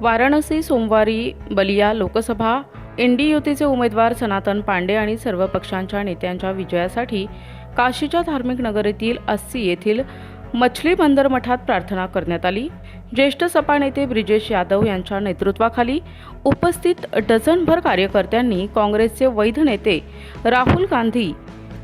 वाराणसी सोमवारी बलिया लोकसभा एनडी युतीचे उमेदवार सनातन पांडे आणि सर्व पक्षांच्या नेत्यांच्या विजयासाठी काशीच्या धार्मिक नगर येथील अस्सी येथील मछली बंदर मठात प्रार्थना करण्यात आली. ज्येष्ठ सपा नेते ब्रिजेश यादव यांच्या नेतृत्वाखाली उपस्थित डझनभर कार्यकर्त्यांनी काँग्रेसचे वैध नेते राहुल गांधी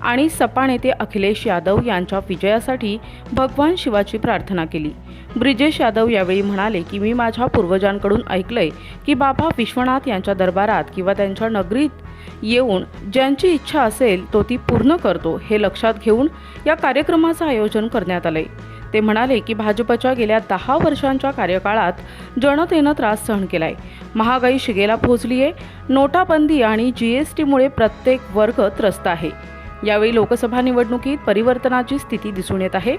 आणि सपा नेते अखिलेश यादव यांच्या विजयासाठी भगवान शिवाची प्रार्थना केली. ब्रिजेश यादव यावेळी म्हणाले की मी माझ्या पूर्वजांकडून ऐकलंय की बाबा विश्वनाथ यांच्या दरबारात किंवा त्यांच्या नगरीत येऊन ज्यांची इच्छा असेल तो ती पूर्ण करतो हे लक्षात घेऊन या कार्यक्रमाचं आयोजन करण्यात आलंय. ते म्हणाले की भाजपच्या गेल्या दहा वर्षांच्या कार्यकाळात जनतेनं त्रास सहन केलाय. महागाई शिगेला पोहोचली आहे नोटाबंदी आणि जी एस टीमुळे प्रत्येक वर्ग त्रस्त आहे. यावेळी लोकसभा निवडणुकीत परिवर्तनाची स्थिती दिसून येत आहे.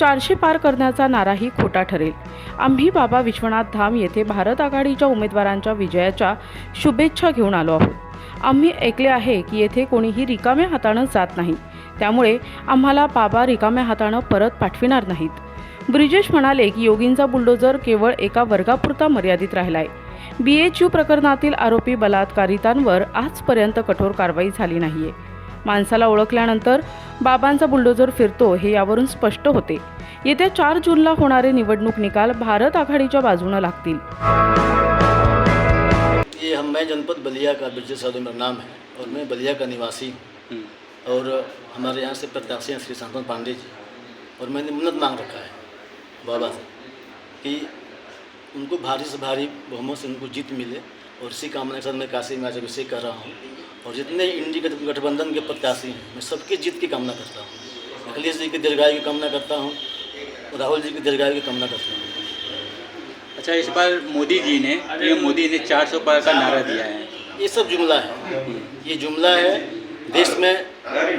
चारशे पार करण्याचा नाराही खोटा ठरेल. आम्ही बाबा विश्वनाथ धाम येथे भारत आघाडीच्या उमेदवारांच्या विजयाच्या शुभेच्छा घेऊन आलो आहोत. आम्ही ऐकले आहे की येथे कोणीही रिकाम्या हातानं जात नाही. त्यामुळे आम्हाला बाबा रिकाम्या हातानं परत पाठविणार नाहीत. ब्रिजेश म्हणाले की योगींचा बुलडोजर केवळ एका वर्गापुरता मर्यादित राहिलाय. बी एच यू प्रकरणातील आरोपी बलात्कारितांवर आजपर्यंत कठोर कारवाई झाली नाहीये. माणसाला ओळखल्यानंतर बाबांचा बुलडोजर फिरतो हे यावरून स्पष्ट होते. येत्या चार जूनला होणारे निवडणूक निकाल भारत आघाडीच्या बाजूनं लागतील. ये हम मैं जनपद बलिया का बिरजू साधु मेरा नाम है और मैं बलिया का निवासी हूँ। और हमारे यहाँ से प्रत्याशी हैं श्री संतन पांडे जी। और मैंने मन्नत मांग रखा है बाबा से कि उनको भारी से भारी बहुमत से उनको जीत मिले। और इसी कामना के साथ मैं काशी में आज अभिषेक कर रहा हूँ। और जितने इंडी गठ- गठबंधन के प्रत्याशी हैं मैं सबकी जीत की कामना करता हूँ। अखिलेश जी की दीर्घायु की कामना करता हूँ राहुल जी की दीर्घायु की कामना करता हूँ। अच्छा इस बार मोदी जी ने पीएम मोदी ने 400 पार का नारा दिया है। ये सब जुमला है। ये जुमला है देश में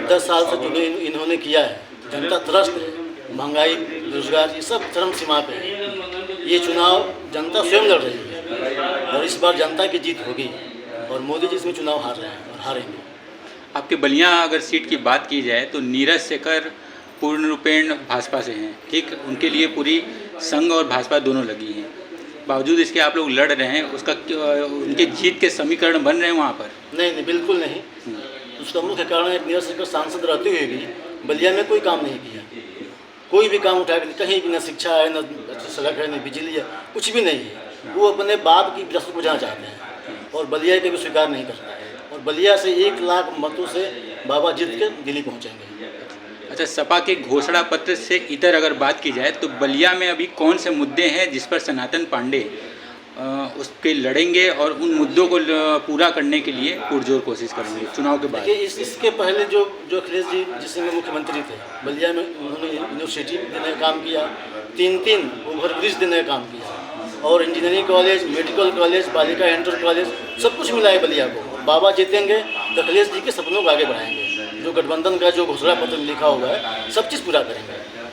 दस साल से जो इन- इन्होंने किया है। जनता त्रस्त है महँगाई बेरोजगार ये सब चरम सीमा पे है। ये चुनाव जनता स्वयं लड़ रही है और इस बार जनता की जीत होगी और मोदी जी इसमें चुनाव हार रहे हैं। हारेंगे आपके बलिया अगर सीट की बात की जाए तो नीरज शेखर पूर्ण रूपेण भाजपा से हैं ठीक? उनके लिए पूरी संघ और भाजपा दोनों लगी हैं। बावजूद इसके आप लोग लड़ रहे हैं उसका उनके जीत के समीकरण बन रहे हैं वहाँ पर? नहीं नहीं बिल्कुल नहीं। उसका मुख्य कारण है नीरज शेखर सांसद रहते हुए भी बलिया में कोई काम नहीं किया। कोई भी काम उठा के कहीं भी न शिक्षा है न सड़क है न बिजली है कुछ भी नहीं है। वो अपने बाप की विरासत को जाना चाहते हैं और बलिया के भी स्वीकार नहीं करते हैं। बलिया से एक लाख मतों से बाबा जीत के दिल्ली पहुँचेंगे। अच्छा सपा के घोषणा पत्र से इधर अगर बात की जाए तो बलिया में अभी कौन से मुद्दे हैं जिस पर सनातन पांडे उसके लड़ेंगे और उन मुद्दों को पूरा करने के लिए पुरजोर कोशिश करेंगे? चुनाव के बाद। इस इसके पहले जो जो अखिलेश जी जिस समय मुख्यमंत्री थे बलिया में उन्होंने यूनिवर्सिटी देने का काम किया तीन तीन ओवर ब्रिज देने का काम किया और engineering college medical college Balika inter college सब कुछ मिला है बलिया को। बाबा जीतेंगे तो अखिलेश जी के सपनों को आगे बढ़ाएंगे। जो गठबंधन का जो घोषणा पत्र लिखा हुआ है सब चीज़ पूरा करेंगे।